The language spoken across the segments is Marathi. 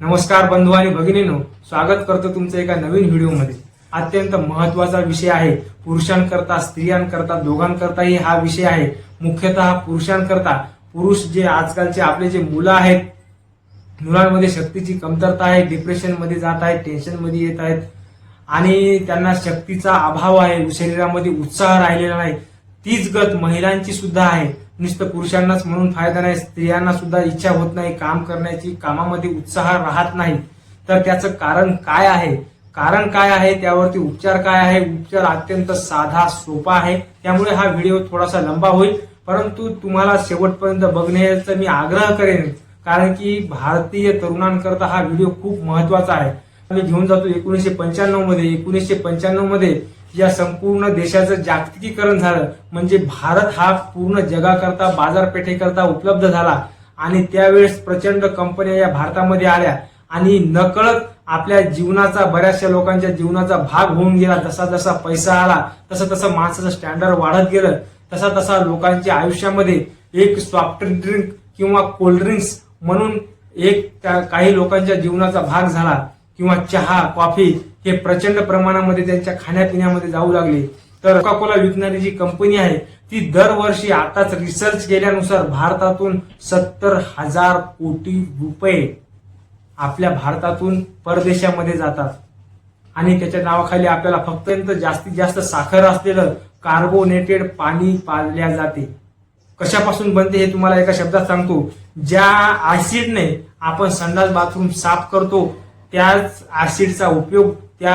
नमस्कार बंधू आणि भगिनीनो स्वागत करतो तुमचं एका नवीन व्हिडिओमध्ये. अत्यंत महत्त्वाचा विषय आहे पुरुषांकरता स्त्रियांकरता दोघांकरताही हा विषय आहे. मुख्यतः पुरुषांकरता पुरुष जे आजकालचे आपले जे मुलं आहेत मुलांमध्ये शक्तीची कमतरता आहे डिप्रेशनमध्ये जात आहेत टेन्शनमध्ये येत आहेत आणि त्यांना शक्तीचा अभाव आहे शरीरामध्ये उत्साह राहिलेला नाही. तीच गत महिलांची सुद्धा आहे. नुसतं पुरुषांनाच म्हणून फायदा नाही स्त्रियांना सुद्धा इच्छा होत नाही काम करण्याची कामामध्ये उत्साह राहत नाही. तर त्याचं कारण काय आहे? कारण काय आहे? त्यावरती उपचार काय आहे? उपचार अत्यंत साधा सोपा आहे. त्यामुळे हा व्हिडिओ थोडासा लंबा होईल. परंतु तुम्हाला शेवटपर्यंत बघण्याचा मी आग्रह करेन कारण की भारतीय तरुणांकरता हा व्हिडिओ खूप महत्त्वाचा आहे. मी घेऊन जातो एकोणीसशे पंच्याण्णवमध्ये एकोणीसशे पंच्याण्णवमध्ये या संपूर्ण देशाचं जागतिकीकरण झालं. म्हणजे भारत हा पूर्ण जगाकरता बाजारपेठेकरता उपलब्ध झाला. आणि त्यावेळेस प्रचंड कंपन्या या भारतामध्ये आल्या. आणि नकळत आपल्या जीवनाचा बऱ्याचशा लोकांच्या जीवनाचा भाग होऊन गेला. जसा जसा पैसा आला तसं तसं माणसाचं स्टँडर्ड वाढत गेलं. तसा तसा लोकांच्या आयुष्यामध्ये एक सॉफ्ट ड्रिंक किंवा कोल्ड्रिंक्स म्हणून एक त्या- काही लोकांच्या जीवनाचा भाग झाला. किंवा चहा कॉफी हे प्रचंड प्रमाणामध्ये त्यांच्या खाण्यापिण्यामध्ये जाऊ लागले. तर कोका कोला विकणारी जी कंपनी आहे ती दरवर्षी आताच रिसर्च केल्यानुसार भारतातून सत्तर हजार कोटी रुपये आपल्या भारतातून परदेशामध्ये जातात. आणि त्याच्या नावाखाली आपल्याला फक्त जास्तीत जास्त साखर असलेलं कार्बोनेटेड पाणी पाजल्या जाते. कशापासून बनते हे तुम्हाला एका शब्दात सांगतो. ज्या ऍसिडने आपण संडास बाथरूम साफ करतो त्याच ऍसिडचा उपयोग त्या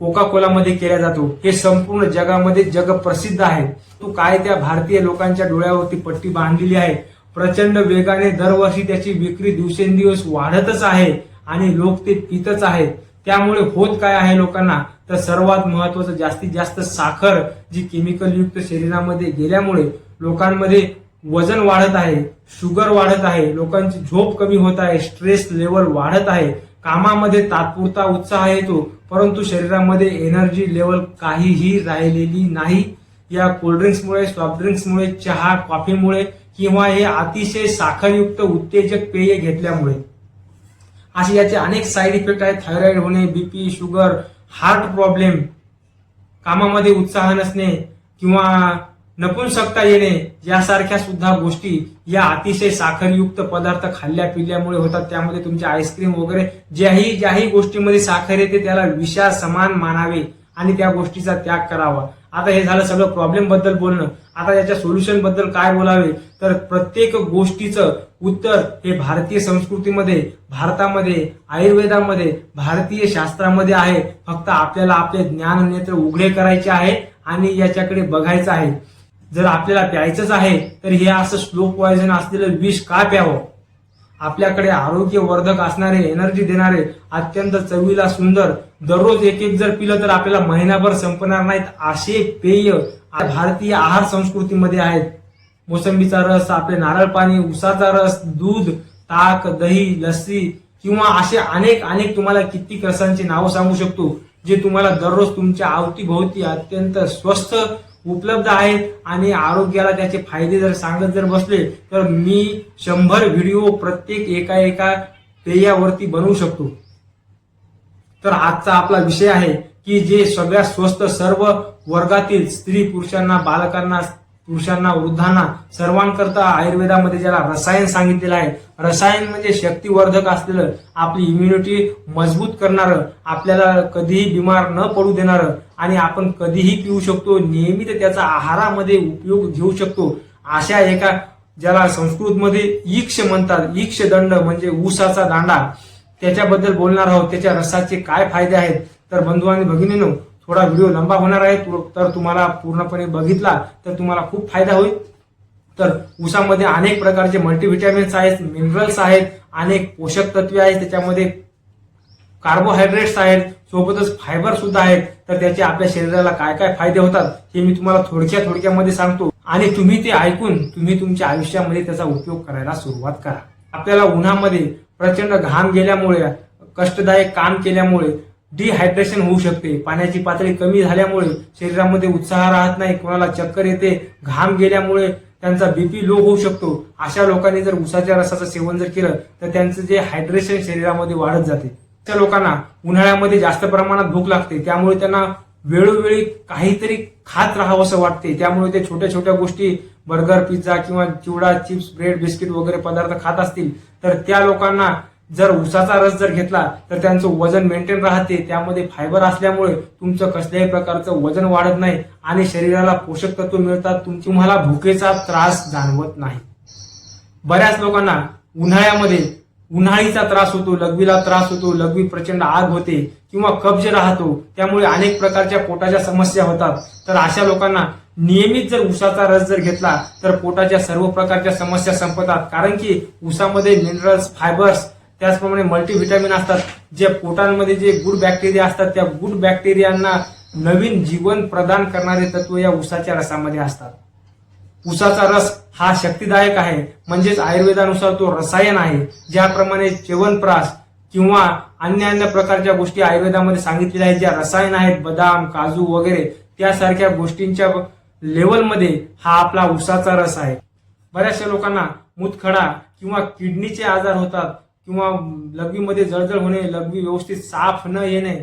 कोका कोलामध्ये केला जातो. हे संपूर्ण जगामध्ये जगप्रसिद्ध आहे. तो काय त्या भारतीय लोकांच्या डोळ्यावरती पट्टी बांधलेली आहे? प्रचंड वेगाने दरवर्षी त्याची विक्री दिवसेंदिवस वाढतच आहे आणि लोक ते पितच आहेत. त्यामुळे होत काय आहे लोकांना? तर सर्वात महत्वाचं जास्तीत जास्त साखर जी केमिकल युक्त शरीरामध्ये गेल्यामुळे लोकांमध्ये वजन वाढत आहे शुगर वाढत आहे लोकांची झोप कमी होत आहे स्ट्रेस लेवल वाढत आहे. कामामध्ये तात्पुरता उत्साह येतो परंतु शरीरामध्ये एनर्जी लेवल काहीही राहिलेली नाही. या कोल्ड्रिंक्समुळे सॉफ्ट ड्रिंक्समुळे चहा कॉफीमुळे किंवा हे अतिशय साखरयुक्त उत्तेजक पेय घेतल्यामुळे. असे याचे अनेक साईड इफेक्ट आहेत. थायरॉइड होणे बीपी शुगर हार्ट प्रॉब्लेम कामामध्ये उत्साह नसणे किंवा नपुंसकता येणे. यासारख्या सुद्धा गोष्टी या अतिशय साखरयुक्त पदार्थ खाल्ल्या पिल्ल्यामुळे होतात. त्यामध्ये तुमचे आईस्क्रीम वगैरे ज्याही ज्याही गोष्टीमध्ये साखर येते त्याला विषा समान मानावे आणि त्या गोष्टीचा त्याग करावा. आता हे झालं सगळं प्रॉब्लेमबद्दल बोलणं. आता याच्या सोल्युशनबद्दल काय बोलावे? तर प्रत्येक गोष्टीचं उत्तर हे भारतीय संस्कृतीमध्ये भारतामध्ये आयुर्वेदामध्ये भारतीय शास्त्रामध्ये आहे. फक्त आपल्याला आपले ज्ञान नेत्र उघडे करायचे आहे आणि याच्याकडे बघायचं आहे. जर आपल्याला प्यायचंच आहे तर हे असं स्लो पॉयझन असलेलं विष का प्यावं? आपल्याकडे आरोग्यवर्धक असणारे एनर्जी देणारे अत्यंत चवीला सुंदर दररोज एक एक जर पिलं तर आपल्याला महिनाभर संपणार नाहीत असे पेय भारतीय आहार संस्कृतीमध्ये आहेत. मोसंबीचा रस आपले नारळ पाणी उसाचा रस दूध ताक दही लस्सी किंवा असे अनेक अनेक तुम्हाला कित्येक रसांची नावं सांगू शकतो जे तुम्हाला दररोज तुमच्या अवतीभोवती अत्यंत स्वस्त उपलब्ध आहेत आणि आरोग्याला त्याचे फायदे जर सांगत जर बसले तर मी शंभर व्हिडिओ प्रत्येक एका एका पेयावरती बनवू शकतो. तर आजचा आपला विषय आहे की जे सगळ्यात स्वस्त सर्व वर्गातील स्त्री पुरुषांना बालकांना पुरुषांना वृद्धांना सर्वांकरता आयुर्वेदामध्ये ज्याला रसायन सांगितलेलं आहे. रसायन म्हणजे शक्तिवर्धक असलेलं आपली इम्युनिटी मजबूत करणारं आपल्याला कधीही बिमार न पडू देणारं आणि आपण कधीही पिऊ शकतो नियमित त्याचा आहारामध्ये उपयोग घेऊ शकतो. अशा एका ज्याला संस्कृतमध्ये ईक्ष म्हणतात. ईक्ष दंड म्हणजे ऊसाचा दांडा. त्याच्याबद्दल बोलणार आहोत. त्याच्या रसाचे काय फायदे आहेत? तर बंधू आणि भगिनीनो थोडा व्हिडिओ लंबा होणार आहे. तर तुम्हाला पूर्णपणे बघितला तर तुम्हाला खूप फायदा होईल. तर ऊसामध्ये अनेक प्रकारचे मल्टीव्हिटॅमिन्स आहेत मिनरल्स आहेत अनेक पोषक तत्वे आहेत. त्याच्यामध्ये कार्बोहायड्रेट्स आहेत सोबतच फायबर सुद्धा आहेत. तर त्याचे आपल्या शरीराला काय काय फायदे होतात हे मी तुम्हाला थोडक्या थोडक्यामध्ये सांगतो. आणि तुम्ही ते ऐकून तुम्ही तुमच्या आयुष्यामध्ये त्याचा उपयोग करायला सुरुवात करा. आपल्याला उन्हामध्ये प्रचंड घाम गेल्यामुळे कष्टदायक काम केल्यामुळे डिहायड्रेशन होऊ शकते. पाण्याची पातळी कमी झाल्यामुळे शरीरामध्ये उत्साह राहत नाही कोणाला चक्कर येते घाम गेल्यामुळे त्यांचा बीपी लो होऊ शकतो. अशा लोकांनी जर उसाच्या रसाचं सेवन जर केलं तर त्यांचं जे हायड्रेशन शरीरामध्ये वाढत जाते. त्या लोकांना उन्हाळ्यामध्ये जास्त प्रमाणात भूक लागते. त्यामुळे त्यांना वेळोवेळी काहीतरी खात राहावं असं वाटते. त्यामुळे ते छोट्या छोट्या गोष्टी बर्गर पिझ्झा किंवा चिवडा चिप्स ब्रेड बिस्किट वगैरे पदार्थ खात असतील. तर त्या लोकांना जर उसाचा रस जर घेतला तर त्यांचं वजन मेंटेन राहते. त्यामध्ये फायबर असल्यामुळे तुमचं कसल्याही प्रकारचं वजन वाढत नाही आणि शरीराला पोषक तत्व मिळतात. तुम्हाला भुकेचा त्रास जाणवत नाही. बऱ्याच लोकांना उन्हाळ्यामध्ये उन्हाळीचा त्रास होतो लघवीला त्रास होतो लघवी प्रचंड आग होते किंवा कब्ज राहतो. त्यामुळे अनेक प्रकारच्या पोटाच्या समस्या होतात. तर अशा लोकांना नियमित जर उसाचा रस जर घेतला तर पोटाच्या सर्व प्रकारच्या समस्या संपतात. कारण की उसामध्ये मिनरल्स फायबर्स त्याचप्रमाणे मल्टीव्हिटॅमिन असतात जे पोटांमध्ये जे गुड बॅक्टेरिया असतात त्या गुड बॅक्टेरियांना नवीन जीवन प्रदान करणारे तत्व या उसाच्या रसामध्ये असतात. उसाचा रस हा शक्तिदायक आहे म्हणजेच आयुर्वेदानुसार तो रसायन आहे ज्याप्रमाणे च्यवनप्रास किंवा अन्य अन्य प्रकारच्या गोष्टी आयुर्वेदामध्ये सांगितलेल्या आहेत ज्या रसायन आहेत बदाम काजू वगैरे त्यासारख्या गोष्टींच्या लेवलमध्ये हा आपला उसाचा रस आहे. बऱ्याचशा लोकांना मुतखडा किंवा किडनीचे आजार होतात किंवा लघवीमध्ये जळजळ होणे लघवी व्यवस्थित साफ न येणे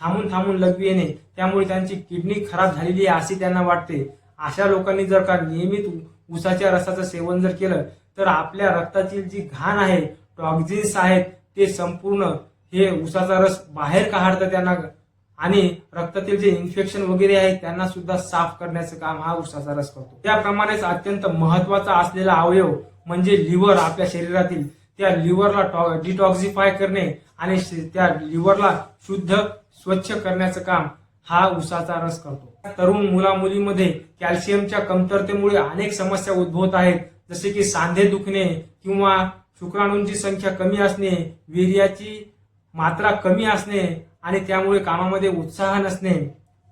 थांबून थांबून लघवी येणे त्यामुळे त्यांची किडनी खराब झालेली आहे असे त्यांना वाटते. अशा लोकांनी जर का नियमित उसाच्या रसाचं सेवन जर केलं तर आपल्या रक्तातील जी घाण आहे टॉक्झिन्स आहेत ते संपूर्ण हे उसाचा रस बाहेर काढतं त्यांना. आणि रक्तातील जे इन्फेक्शन वगैरे आहे त्यांना सुद्धा साफ करण्याचं काम हा उसाचा रस करतो. त्याप्रमाणेच अत्यंत महत्त्वाचा असलेला अवयव म्हणजे लिव्हर आपल्या शरीरातील. त्या लिव्हरला डिटॉक्सिफाय करणे आणि त्या लिव्हरला शुद्ध स्वच्छ करण्याचं काम हा उसाचा रस करतो. तरुण मुला मुलीमध्ये कॅल्शियमच्या कमतरतेमुळे अनेक समस्या उद्भवत आहेत. जसे की सांधे दुखणे किंवा शुक्राणूंची संख्या कमी असणे वीर्याची मात्रा कमी असणे आणि त्यामुळे कामामध्ये उत्साह नसणे.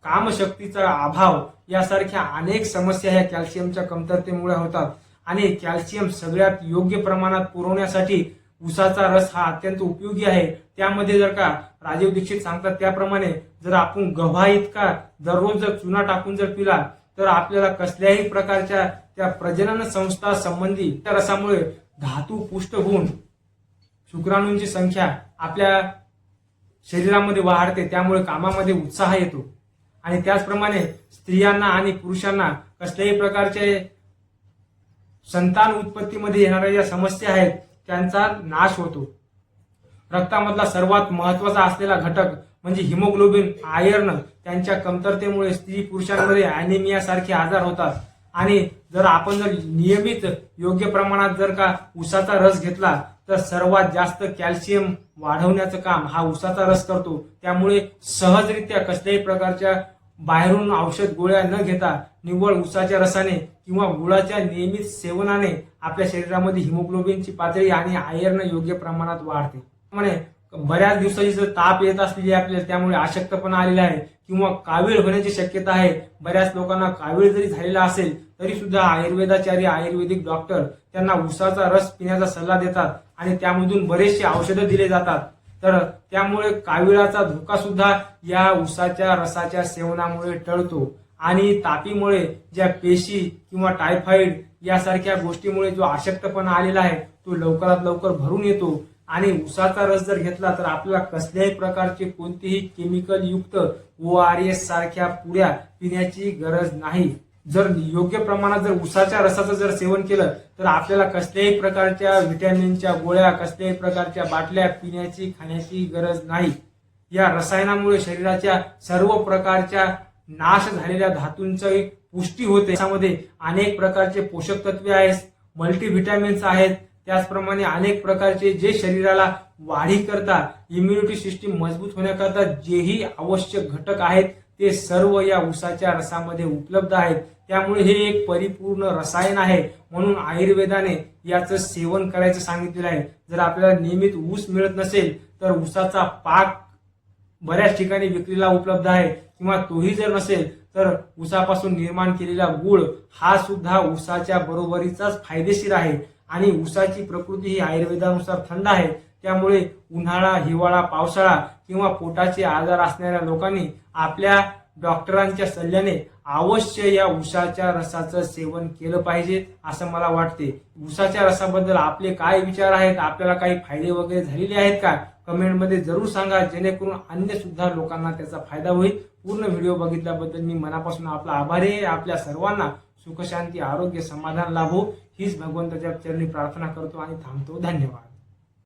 कामशक्तीचा अभाव यासारख्या अनेक समस्या ह्या कॅल्शियमच्या कमतरतेमुळे होतात. आणि कॅल्शियम सगळ्यात योग्य प्रमाणात पुरवण्यासाठी उसाचा रस हा अत्यंत उपयोगी आहे. त्यामध्ये जर का राजीव दीक्षित सांगतात त्याप्रमाणे जर आपण गव्हा इतका दररोज जर चुना टाकून जर पिला तर आपल्याला कसल्याही प्रकारच्या त्या प्रजनन संस्था संबंधी त्या रसामुळे धातू पुष्ट होऊन शुक्राणूंची संख्या आपल्या शरीरामध्ये वाढते. त्यामुळे कामामध्ये उत्साह येतो. आणि त्याचप्रमाणे स्त्रियांना आणि पुरुषांना कसल्याही प्रकारचे संतान उत्पत्तीमध्ये येणाऱ्या ज्या समस्या आहेत त्यांचा नाश होतो. रक्तामधला सर्वात महत्त्वाचा असलेला घटक म्हणजे हिमोग्लोबिन आयर्न त्यांच्या कमतरतेमुळे स्त्री पुरुषांमध्ये अॅनिमिया सारखे आजार होतात. आणि जर आपण जर नियमित योग्य प्रमाणात जर का उसाचा रस घेतला तर सर्वात जास्त कॅल्शियम वाढवण्याचं काम हा उसाचा रस करतो. त्यामुळे सहजरित्या कसल्याही प्रकारच्या बाहेरून औषध गोळ्या न घेता निव्वळ उसाच्या रसाने किंवा गुळाच्या नियमित सेवनाने आपल्या शरीरामध्ये हिमोग्लोबिनची पातळी आणि आयर्न योग्य प्रमाणात वाढते. त्यामुळे बऱ्याच दिवसाची जर ताप येत असलेली आपल्याला त्यामुळे अशक्तपणा आलेला आहे किंवा कावीळ होण्याची शक्यता आहे. बऱ्याच लोकांना कावीळ जरी झालेला असेल तरी सुद्धा आयुर्वेदाचार्य आयुर्वेदिक डॉक्टर त्यांना उसाचा रस पिण्याचा सल्ला देतात आणि त्यामधून बरेचसे औषधं दिले जातात. तर त्यामुळे काविळाचा धोका सुद्धा या उसाच्या रसाच्या सेवनामुळे टळतो. आणि तापीमुळे ज्या पेशी किंवा टायफॉइड यासारख्या गोष्टीमुळे जो अशक्तपणा आलेला आहे तो लवकरात लवकर भरून येतो. आणि उसाचा रस जर घेतला तर आपल्याला कसल्याही प्रकारचे कोणतेही केमिकल युक्त ओ आर एस सारख्या पुड्या पिण्याची गरज नाही. जर योग्य प्रमाणात जर उसाच्या रसाचं जर सेवन केलं तर आपल्याला कसल्याही प्रकारच्या व्हिटॅमिनच्या गोळ्या कसल्याही प्रकारच्या बाटल्या पिण्याची खाण्याची गरज नाही. या रसायनामुळे शरीराच्या सर्व प्रकारच्या नाश झालेल्या धातूंची पुष्टी होते. त्यामध्ये अनेक प्रकारचे पोषक तत्वे आहेत मल्टीव्हिटॅमिन्स आहेत. त्याचप्रमाणे अनेक प्रकारचे जे शरीराला वाढी करता इम्युनिटी सिस्टीम मजबूत होण्याकरता जेही आवश्यक घटक आहेत ते सर्व या उसाच्या रसामध्ये उपलब्ध आहेत. त्यामुळे हे एक परिपूर्ण रसायन आहे म्हणून आयुर्वेदाने याचं सेवन करायचं सांगितलेलं आहे. जर आपल्याला नियमित ऊस मिळत नसेल तर ऊसाचा पाक बऱ्याच ठिकाणी विक्रीला उपलब्ध आहे. किंवा तोही जर नसेल तर ऊसापासून निर्माण केलेला गुळ हा सुद्धा ऊसाच्या बरोबरीचाच फायदेशीर आहे. आणि ऊसाची प्रकृती ही आयुर्वेदानुसार थंड आहे. त्यामुळे उन्हाळा हिवाळा पावसाळा किंवा पोटाचे आजार असणाऱ्या लोकांनी आपल्या डॉक्टरांच्या सल्ल्याने अवश्य या उसाच्या रसाचं सेवन केलं पाहिजे असं मला वाटते. उसाच्या रसाबद्दल आपले काय विचार आहेत? आपल्याला काही फायदे वगैरे झालेले आहेत का? कमेंटमध्ये जरूर सांगा. जेणेकरून अन्य सुद्धा लोकांना त्याचा फायदा होईल. पूर्ण व्हिडिओ बघितल्याबद्दल मी मनापासून आपला आभारी आहे. आपल्या सर्वांना सुखशांती आरोग्य समाधान लाभो. हीच भगवंताच्या चरणी प्रार्थना करतो आणि थांबतो. धन्यवाद.